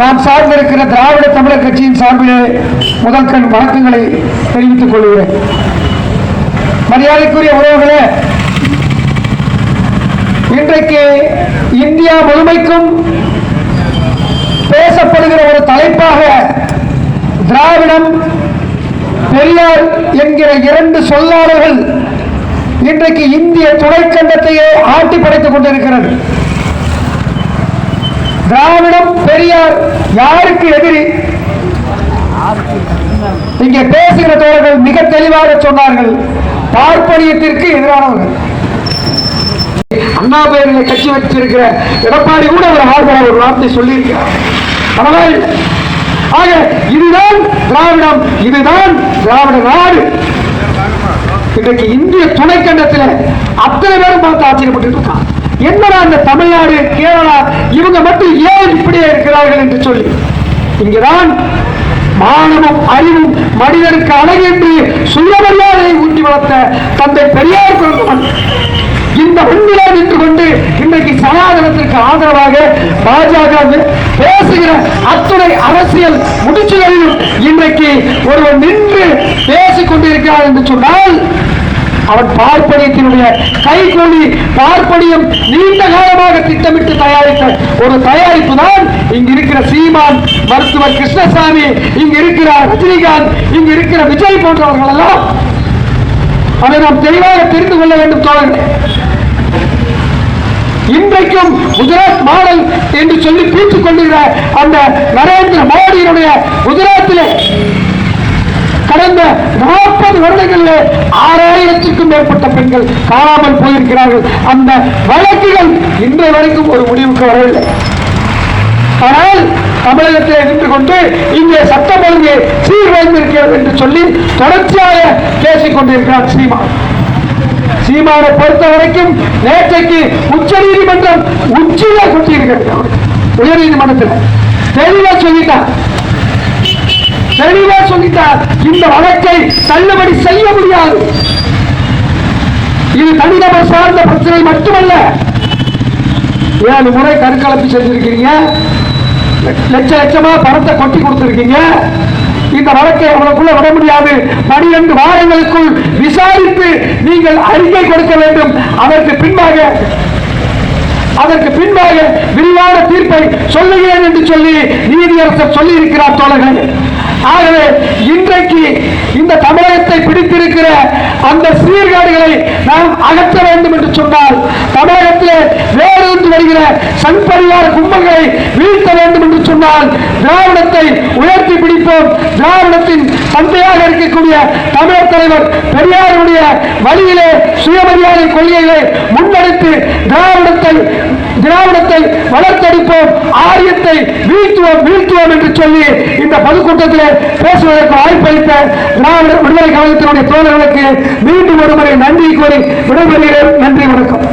நான் சார்ந்திருக்கிற திராவிட தமிழர் கட்சியின் சார்பிலே முதல் கண் வணக்கங்களை தெரிவித்துக் கொள்கிறேன். மரியாதைக்குரிய உறவுகளே இன்றைக்கு இந்தியா முழுமைக்கும் பேசப்படுகிற ஒரு தலைப்பாக திராவிடம் பெரியார் என்கிற இரண்டு சொல்லாளர்கள் இன்றைக்கு இந்திய துணைக்கண்டத்தையே ஆட்டி படைத்துக் கொண்டிருக்கிறது. திராவிடம் பெரியார் யாருக்கு எதிரி? இங்கே பேசுகிற தோழர்கள் மிக தெளிவாக சொன்னார்கள். பார்ப்பனியத்திற்கு எதிரானவர்கள். அண்ணா பேரில் கட்சி வச்சிருக்கிற எடப்பாடி கூட ஒரு ஆர்வலர் ஒரு வார்த்தை சொல்லியிருக்கிறார். பரவாயில்லை ஆக இதுதான் திராவிடம் இதுதான் திராவிட நாடு. இன்றைக்கு இந்திய துணைக்கண்டத்தில் அத்தனை பேரும் பார்த்து ஆச்சரியப்பட்டு இருக்கான் என்னடா இந்த தமிழ்நாடு கேரளா இவ இருக்கிறார்கள் என்று சொல்லி. இங்குதான் மானமும் அறிவும் மனிதனுக்கு அழகு என்று சுயமரியாதையை ஊட்டி வளர்த்த தந்தை பெரியார் பிறந்த மண் இந்த மண்ணிலே நின்று கொண்டு இன்றைக்கு சனாதனத்திற்கு ஆதரவாக பாஜக பேசுகிற அத்துணை அரசியல் முடிச்சுகளிலும் இன்றைக்கு ஒருவர் நின்று பேசிக் கொண்டிருக்கிறார் என்று சொன்னால் அவன் பார்ப்பனியத்தினுடைய கைகூலி பார்ப்பனியம் நீண்ட காலமாக திட்டமிட்டு தயாரித்த ஒரு தயாரிப்பு தான் இங்கு இருக்கிற சீமான் மருத்துவர் கிருஷ்ணசாமி இங்கு இருக்கிற ரஜினிகாந்த் இங்கு இருக்கிற விஜய் போன்றவர்கள் எல்லாம். அதை நாம் தெளிவாக தெரிந்து கொள்ள வேண்டும் தோழர்களே. இன்றைக்கும் குஜராத் மாடல் என்று சொல்லி பீத்துக் கொண்டிருக்கிற அந்த நரேந்திர மோடியினுடைய குஜராத்திலே கடந்த நாற்பது வருடங்களில் ஆறாயிரத்திற்கும் மேற்பட்ட பெண்கள் காணாமல் போயிருக்கிறார்கள். அந்த வழக்குகள் இன்றைய வரைக்கும் ஒரு முடிவுக்கு வரவில்லை. ஆனால் தமிழகத்தில் நின்று கொண்டு இங்கே சட்டம் ஒழுங்கு சீர்குலைந்திருக்கிறது என்று சொல்லி தொடர்ச்சியாக பேசிக் கொண்டிருக்கிறார் சீமான். சீமானை பொறுத்த வரைக்கும் நேற்றைக்கு உச்ச நீதிமன்றம் உச்சியில கொட்டியிருக்கிறது. உயர் நீதிமன்றத்தில் தெளிவா சொல்லிட்டான் தெளிவா சொல்லிட்டார். இந்த வழக்கை தள்ளுபடி செய்ய முடியாது. இது தனிநபர் சார்ந்த பிரச்சனை மட்டுமல்ல. ஏழு முறை கருக்கலப்பு செஞ்சிருக்கிறீங்க லட்ச லட்சமா பணத்தை கொட்டி கொடுத்திருக்கீங்க. இந்த வழக்கை அவனுக்குள்ள விட முடியாது. பனிரெண்டு வாரங்களுக்குள் விசாரித்து நீங்கள் அறிக்கை கொடுக்க வேண்டும். அதற்கு பின்பாக அதற்கு பின்பாக விரிவான தீர்ப்பை சொல்லுகிறேன் என்று சொல்லி நீதியரசர் சொல்லி இருக்கிறார் தோழர்கள். ஆகவே இன்றைக்கு இந்த தமிழகத்தை பிடித்திருக்கிற அந்த சீர்காடுகளை நாம் அகற்ற வேண்டும் என்று சொன்னால் தமிழகத்திலே வேறு வருகிற சண்பரிவார கும்பல்களை வீழ்த்த வேண்டும் என்று சொன்னால் திராவிடத்தை உயர்த்தி பிடிப்போம். திராவிடத்தின் தந்தையாக இருக்கக்கூடிய தமிழர் தலைவர் பெரியாருடைய வழியிலே சுயமரியாதை கொள்கைகளை முன்னெடுத்து திராவிடத்தை திராவிடத்தை வளர்த்தடிப்போம் ஆரியத்தை வீழ்த்துவோம் வீழ்த்துவோம் என்று சொல்லி இந்த பொதுக்கூட்டத்தில் பேசுவதற்கு வாய்ப்பளித்த திராவிட விடுதலை கழகத்தினுடைய தோழர்களுக்கு மீண்டும் ஒருமுறை நன்றி கூறி விடைபெறுகிறேன். நன்றி வணக்கம்.